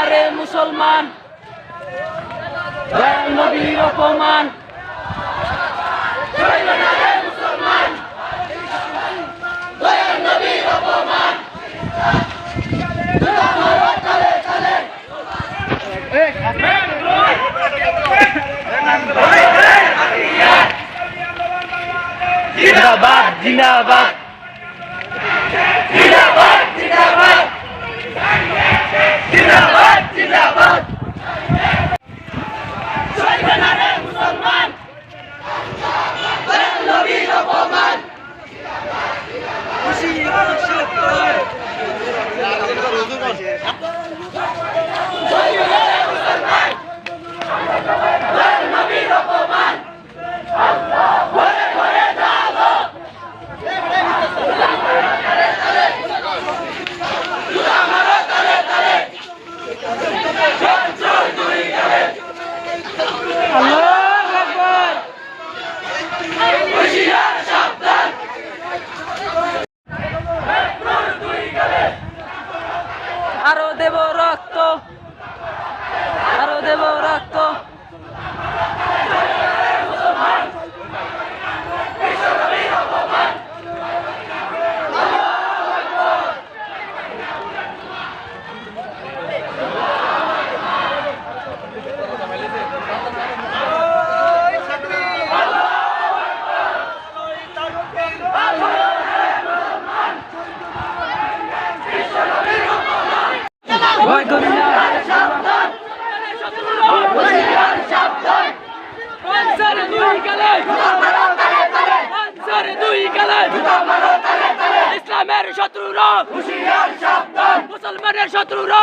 আরে মুসলমান। দয়াল নবীর অপমান। জিন্দাবাদ জিন্দাবাদ। ভয় করি না। ইসলামের শত্রুরা। মুসলমানের শত্রুরা।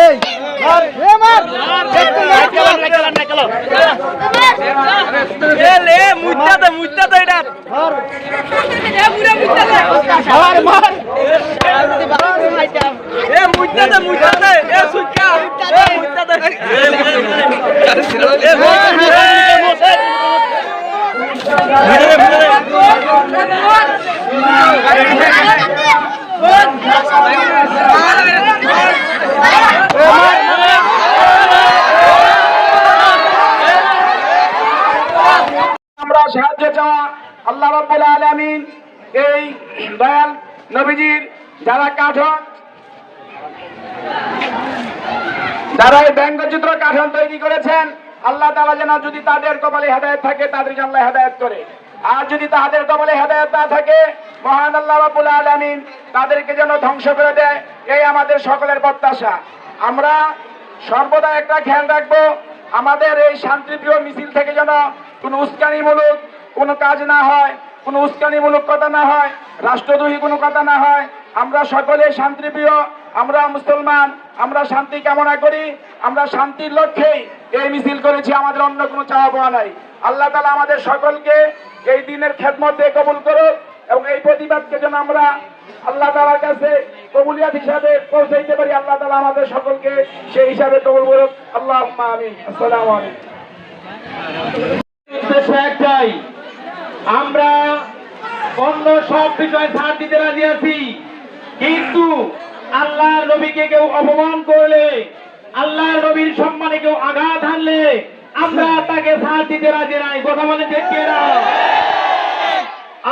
এই এ মার। মার। মার আমরা আল্লাহ রাব্বুল আলামিন এই দয়াল নবীজির যারা কাঠন যারা এই ব্যঙ্গচিত্র কাঠন তৈরি করেছেন, আল্লাহ তাআলা যেন যদি তাদের কপালে হেদায়েত থাকে, তাদের আল্লাহ হেদায়েত করে। আর যদি তাদের কপালে হেদায়েত না থাকে, মহান আল্লাহ রাব্বুল আলামিন তাদেরকে যেন ধ্বংস করে দেয়, এই আমাদের সকলের প্রত্যাশা। আমরা সর্বদা একটা খেয়াল রাখব, আমাদের এই শান্তিপ্রিয় মিছিল থেকে যেন কোনো উস্কানিমূলক কোনো কাজ না হয়, কোনো উস্কানিমূলক কথা না হয়, রাষ্ট্রদ্রোহী কোনো কথা না হয়। আমরা সকলে শান্তিপ্রিয়, আমরা মুসলমান, আমরা শান্তি কামনা করি, আমরা শান্তির লক্ষ্যেই এই মিছিল করেছি, আমাদের অন্য কোনো চাওয়া পাওয়া নাই। আল্লাহ তালা আমাদের সকলকে এই দিনের খেদমতে কবুল করুক এবং এই প্রতিবাদকে যেন আমরা আল্লাহ তালার কাছে কবুলিয়াত হিসাবে পৌঁছাইতে পারি, আল্লাহ তালা আমাদের সকলকে সেই হিসাবে কবুল করুক। আল্লাহ আমিন। আসসালামু আলাইকুম। একটাই আমরা অন্য সব বিষয়ে ছাড় দিতে রাজি আছি। কিন্তু আল্লাহর নবীকে কেউ অপমান করলে, আল্লাহর নবীর সম্মানে কেউ আঘাত হানলে, আমরা তাকে ছাড় দিতে রাজি নাই। কথা বলে দেখে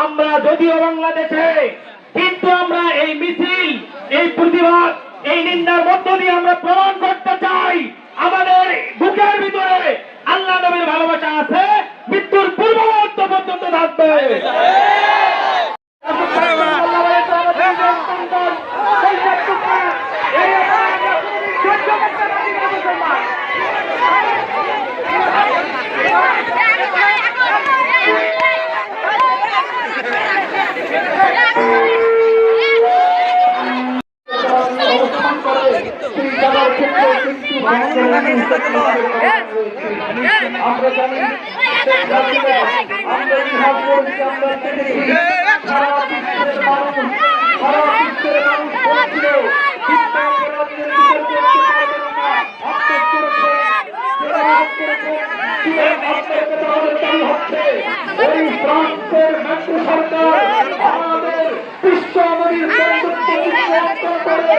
আমরা যদিও বাংলাদেশে, কিন্তু আমরা এই মিছিল, এই প্রতিবাদ, এই নিন্দার মধ্য দিয়ে আমরা প্রমাণ সরকার আমাদের বিশ্ব নদীর করে